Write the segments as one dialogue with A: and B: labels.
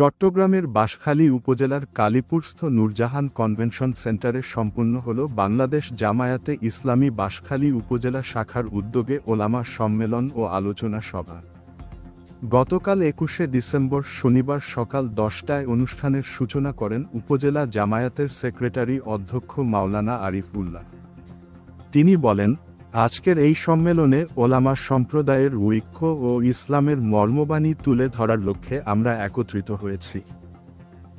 A: চট্টগ্রামের বাঁশখালী উপজেলার কালীপুরস্থ নূরজাহান কনভেনশন সেন্টারে সম্পন্ন হল বাংলাদেশ জামায়াতে ইসলামী বাঁশখালী উপজেলা শাখার উদ্যোগে ওলামা সম্মেলন ও আলোচনা সভা। গতকাল একুশে ডিসেম্বর শনিবার সকাল দশটায় অনুষ্ঠানের সূচনা করেন উপজেলা জামায়াতের সেক্রেটারি অধ্যক্ষ মাওলানা আরিফ উল্লাহ তিনি বলেন আজকের এই সম্মেলনে ওলামা সম্প্রদায়ের ঐক্য ও ইসলামের মর্মবাণী তুলে ধরার লক্ষ্যে আমরা একত্রিত হয়েছি।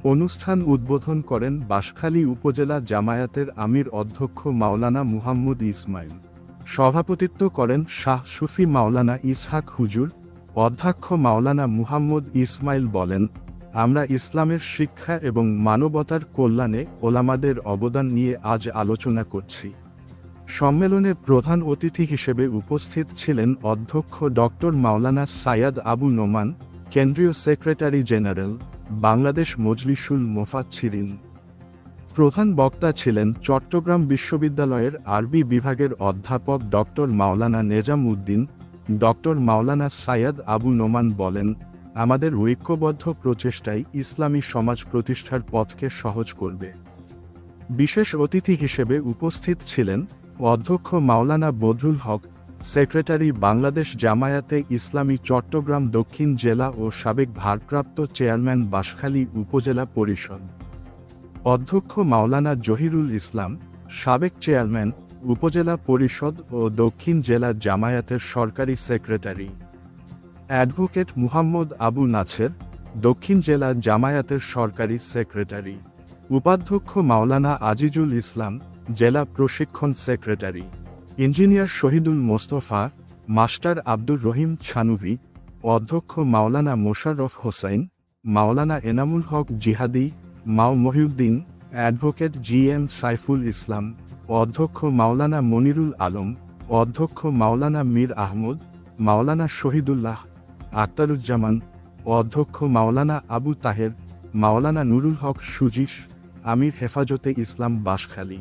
A: অনুষ্ঠান উদ্বোধন করেন বাঁশখালী উপজেলা জামায়াতের আমির অধ্যক্ষ মাওলানা মুহাম্মদ ইসমাইল। সভাপতিত্ব করেন শাহ সুফি মাওলানা ইসহাক হুজুর। অধ্যক্ষ মাওলানা মুহাম্মদ ইসমাইল বলেন, আমরা ইসলামের শিক্ষা এবং মানবতার কল্যাণে ওলামাদের অবদান নিয়ে আজ আলোচনা করছি। সম্মেলনে প্রধান অতিথি হিসেবে উপস্থিত ছিলেন অধ্যক্ষ ডক্টর মাওলানা সায়াদ আবু নোমান, কেন্দ্রীয় সেক্রেটারি জেনারেল, বাংলাদেশ মজলিসুল মোফাচ্ছিরিন। প্রধান বক্তা ছিলেন চট্টগ্রাম বিশ্ববিদ্যালয়ের আরবি বিভাগের অধ্যাপক ডক্টর মাওলানা নেজাম উদ্দিন ডক্টর মাওলানা সায়াদ আবু নোমান বলেন, আমাদের ঐক্যবদ্ধ প্রচেষ্টাই ইসলামী সমাজ প্রতিষ্ঠার পথকে সহজ করবে। বিশেষ অতিথি হিসেবে উপস্থিত ছিলেন অধ্যক্ষ মাওলানা বদরুল হক, সেক্রেটারি বাংলাদেশ জামায়াতে ইসলামী চট্টগ্রাম দক্ষিণ জেলা ও সাবেক ভারপ্রাপ্ত চেয়ারম্যান বাঁশখালী উপজেলা পরিষদ। অধ্যক্ষ মাওলানা জহিরুল ইসলাম, সাবেক চেয়ারম্যান, উপজেলা পরিষদ ও দক্ষিণ জেলা জামায়াতের সরকারি সেক্রেটারি। অ্যাডভোকেট মুহাম্মদ আবু নাছের, দক্ষিণ জেলা জামায়াতের সরকারি সেক্রেটারি। উপাধ্যক্ষ মাওলানা আজিজুল ইসলাম জেলা প্রশিক্ষণ secretary, engineer Shahidul Mostafa, master Abdur Rahim Sanuvi, অধ্যক্ষ Maulana Mosharraf Hossain, Maulana Enamul Haque Jihadi, Mau Mohiuddin, advocate G M Saiful Islam, অধ্যক্ষ মাওলানা মনিরুল আলম, অধ্যক্ষ মাওলানা মীর আহমদ, মাওলানা শহীদুল্লাহ আক্তারুজ্জামান অধ্যক্ষ মাওলানা আবু তাহের, মাওলানা নুরুল হক সুজিস আমির হেফাজতে ইসলাম বাসখালী।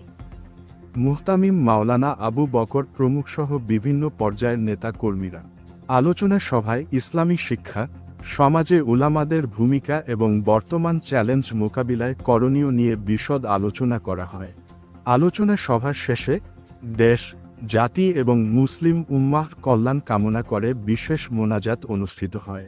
A: মুহতামিম মাওলানা আবু বকর প্রমুখসহ বিভিন্ন পর্যায়ের নেতা কর্মীরা আলোচনা সভায় ইসলামী শিক্ষা, সমাজে উলামাদের ভূমিকা এবং বর্তমান চ্যালেঞ্জ মোকাবিলায় করণীয় নিয়ে বিশদ আলোচনা করা হয়। আলোচনা সভার শেষে দেশ, জাতি এবং মুসলিম উম্মাহ কল্যাণ কামনা করে বিশেষ মোনাজাত অনুষ্ঠিত হয়।